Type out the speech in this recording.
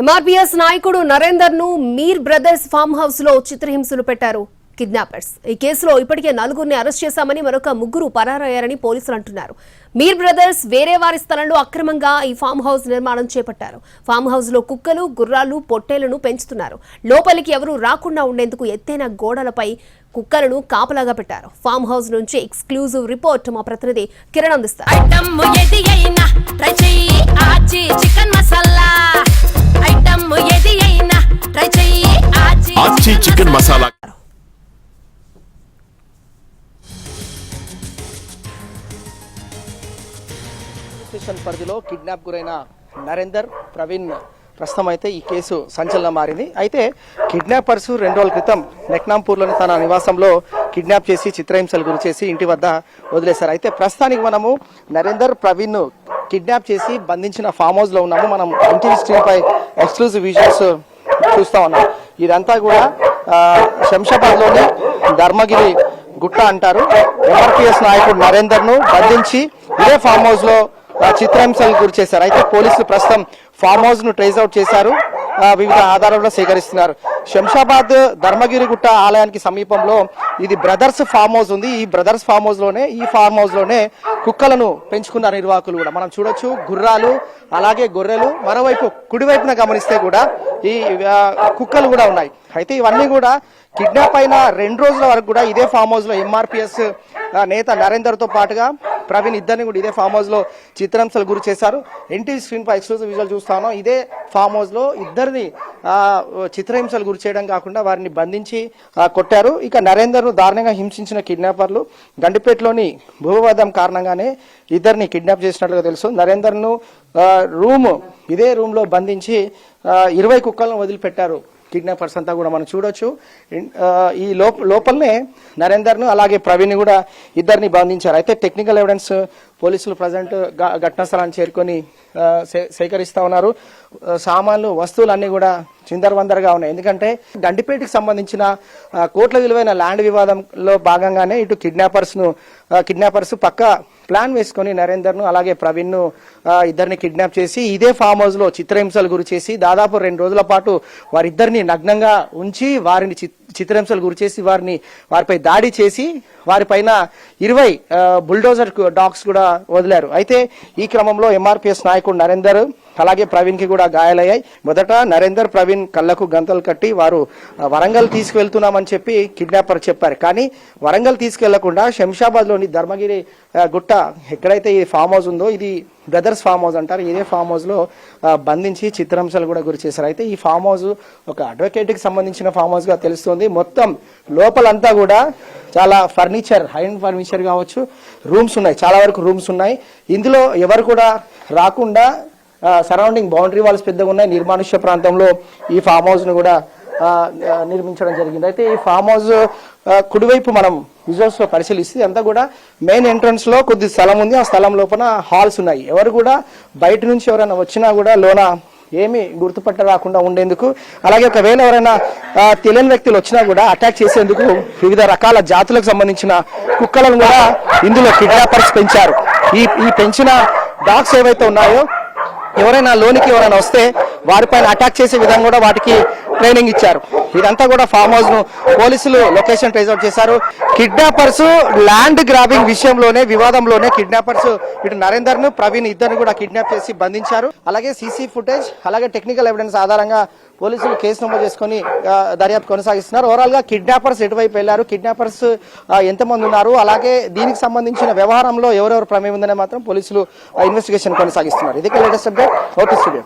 MRPS నాయకుడు నరేందర్ను మీర్ brothers form హౌస్లో చిత్రహింసలు పెట్టారు. కిడ్నాపర్స్. ఈ కేసులో ఇప్పటికే నలుగురిని అరెస్ట్ చేశామని మరొక ముగ్గురు పరారయ్యారని పోలీసులు అంటున్నారు. మీర్ బ్రదర్స్ వేరే వారి స్థలంలో అక్రమంగా ఈ ఫామ్ హౌస్ నిర్మాణం చేపట్టారు. ఫామ్ హౌస్లో కుక్కలు గుర్రాలు పొట్టేలను పెంచుతున్నారు. లోపలికి ఎవరూ రాకుండా ఉండేందుకు ఎత్తైన గోడలపై కుక్కలను కాపలాగా పెట్టారు. ఫామ్ హౌస్ నుంచి ఎక్స్క్లూజివ్ రిపోర్ట్ మా ప్రతినిధి కిరణ్ అందిస్తారు. స్టేషన్ పరిధిలో కిడ్నాప్ గురైన నరేందర్ ప్రవీణ్ ప్రస్తుతం అయితే ఈ కేసు సంచలనం మారింది. అయితే కిడ్నాపర్స్ రెండు రోజుల క్రితం నెక్నాంపూర్లోని తన నివాసంలో కిడ్నాప్ చేసి చిత్రహింసలు గురి చేసి ఇంటి వద్ద వదిలేశారు. అయితే ప్రస్తుతానికి మనము నరేందర్ ప్రవీణ్ కిడ్నాప్ చేసి బంధించిన ఫామ్ హౌస్లో ఉన్నాము. మనం ఇంటి స్క్రీన్పై ఎక్స్క్లూజివ్ విజువల్స్ చూస్తా ఉన్నాం. ఇదంతా కూడా శంషాబాద్లోని ధర్మగిరి గుట్ట అంటారు. ఎంఆర్పిఎస్ నాయకుడు నరేందర్ను బంధించి ఇదే ఫామ్ హౌస్లో లో గురి చేశారు. అయితే పోలీసులు ప్రస్తుతం ఫామ్ హౌస్ను ట్రేస్ అవుట్ చేశారు. వివిధ ఆధారాలు సేకరిస్తున్నారు. శంషాబాద్ ధర్మగిరిగుట్ట ఆలయానికి సమీపంలో ఇది బ్రదర్స్ ఫామ్ హౌస్ ఉంది. ఈ బ్రదర్స్ ఫామ్ హౌస్లోనే ఈ ఫామ్ హౌస్లోనే కుక్కలను పెంచుకున్నారు నిర్వాహకులు కూడా. మనం చూడొచ్చు గుర్రాలు అలాగే గొర్రెలు మరోవైపు కుడివైపున గమనిస్తే కూడా ఈ కుక్కలు కూడా ఉన్నాయి. అయితే ఇవన్నీ కూడా కిడ్నాప్ అయిన రెండు రోజుల వరకు కూడా ఇదే ఫామ్ హౌస్లో ఎంఆర్పిఎస్ నేత నరేందర్తో పాటుగా ప్రవీణ్ ఇద్దరిని కూడా ఇదే ఫామ్ హౌస్లో చిత్రాంశాలు గురి చేశారు. ఎన్టీవీ స్క్రీన్ పై ఎక్స్క్లూజివ్ విజువల్ చూస్తాను. ఇదే ఫామ్ హౌస్లో ఇద్దరిని చిత్రహింసలు గురి చేయడం కాకుండా వారిని బంధించి కొట్టారు. ఇక నరేందర్ను దారుణంగా హింసించిన కిడ్నాపర్లు గండిపేటలోని భూవాదం కారణంగానే ఇద్దరిని కిడ్నాప్ చేసినట్లుగా తెలుసు. నరేందర్ను రూము రూమ్ ఇదే రూమ్లో బంధించి ఇరవై కుక్కలను వదిలిపెట్టారు. కిడ్నాపర్స్ అంతా కూడా మనం చూడొచ్చు. ఈ లోప లోపలనే నరేందర్ను అలాగే ప్రవీణ్ కూడా ఇద్దరిని బంధించారు. అయితే టెక్నికల్ ఎవిడెన్స్ పోలీసులు ప్రజెంట్ ఘటనా స్థలాన్ని చేరుకొని సేకరిస్తూ సే- ఉన్నారు. సామాన్లు వస్తువులన్నీ కూడా చిందరవందరగా ఉన్నాయి. ఎందుకంటే గండిపేటకి సంబంధించిన కోట్ల విలువైన ల్యాండ్ వివాదంలో భాగంగానే ఇటు కిడ్నాపర్స్ను కిడ్నాపర్స్ పక్క ప్లాన్ వేసుకొని నరేందర్ను అలాగే ప్రవీణ్ను ఇద్దరిని కిడ్నాప్ చేసి ఇదే ఫామ్ హౌస్లో చిత్రహింసలు గురి చేసి దాదాపు రెండు రోజుల పాటు వారిద్దరిని నగ్నంగా ఉంచి వారిని చిత్- చిత్రహింసలు గురి చేసి వారిని వారిపై దాడి చేసి వారిపైన ఇరవై బుల్డోజర్ డాగ్స్ కూడా వదిలారు. అయితే ఈ క్రమంలో ఎంఆర్పిఎస్ నాయకుడు నరేందర్ అలాగే ప్రవీణ్కి కూడా గాయాలయ్యాయి. మొదట నరేందర్ ప్రవీణ్ కళ్ళకు గంతలు కట్టి వారు వరంగల్ తీసుకువెళ్తున్నామని చెప్పి కిడ్నాపర్ చెప్పారు. కానీ వరంగల్ తీసుకెళ్ళకుండా శంషాబాద్లోని ధర్మగిరి గుట్ట ఎక్కడైతే ఈ ఫామ్ హౌస్ ఉందో ఇది బ్రదర్స్ ఫామ్ హౌస్ అంటారు. ఇదే ఫామ్ హౌస్లో బంధించి చిత్రాంశాలు కూడా గురి చేశారు. అయితే ఈ ఫామ్ హౌస్ ఒక అడ్వకేట్కి సంబంధించిన ఫామ్ హౌస్గా తెలుస్తుంది. మొత్తం లోపలంతా కూడా చాలా ఫర్నిచర్ హై ఫర్నిచర్ కావచ్చు రూమ్స్ ఉన్నాయి. చాలా వరకు రూమ్స్ ఉన్నాయి. ఇందులో ఎవరు కూడా రాకుండా సరౌండింగ్ బౌండరీ వాల్స్ పెద్దగా ఉన్నాయి. నిర్మానుష్య ప్రాంతంలో ఈ ఫామ్ హౌస్ను కూడా నిర్మించడం జరిగింది. అయితే ఈ ఫామ్ హౌస్ కుడివైపు మనం విజువల్స్లో పరిశీలిస్తే అంతా కూడా మెయిన్ ఎంట్రన్స్లో కొద్ది స్థలం ఉంది. ఆ స్థలం లోపల హాల్స్ ఉన్నాయి. ఎవరు కూడా బయట నుంచి ఎవరైనా వచ్చినా కూడా లోన ఏమి గుర్తుపట్ట రాకుండా ఉండేందుకు అలాగే ఒకవేళ ఎవరైనా తెలియని వ్యక్తులు వచ్చినా కూడా అటాక్ చేసేందుకు వివిధ రకాల జాతులకు సంబంధించిన కుక్కలను కూడా ఇందులో కిడ్నాపర్స్ పెంచారు. ఈ ఈ పెంచిన డాగ్స్ ఏవైతే ఉన్నాయో ఎవరైనా లోనికి ఎవరైనా వస్తే వారిపైన అటాక్ చేసే విధంగా కూడా వాటికి ట్రైనింగ్ ఇచ్చారు. ఇదంతా కూడా ఫామ్ హౌస్ను పోలీసులు లొకేషన్ ట్రేస్అవుట్ చేశారు. కిడ్నాపర్స్ ల్యాండ్ గ్రాబింగ్ విషయంలోనే వివాదంలోనే కిడ్నాపర్స్ ఇటు నరేందర్ను ప్రవీణ్ ఇద్దరు కూడా కిడ్నాప్ చేసి బంధించారు. అలాగే సీసీ ఫుటేజ్ అలాగే టెక్నికల్ ఎవిడెన్స్ ఆధారంగా పోలీసులు కేసు నమోదు చేసుకుని దర్యాప్తు కొనసాగిస్తున్నారు. ఓవరాల్గా కిడ్నాపర్స్ ఎటువైపు వెళ్ళారు కిడ్నాపర్స్ ఎంతమంది ఉన్నారు? అలాగే దీనికి సంబంధించిన వ్యవహారంలో ఎవరెవరు ప్రమేయం ఉందనే మాత్రం పోలీసులు ఇన్వెస్టిగేషన్ కొనసాగిస్తున్నారు. ఇది లేటెస్ట్ అప్డేట్ ఓకే స్టూడియో.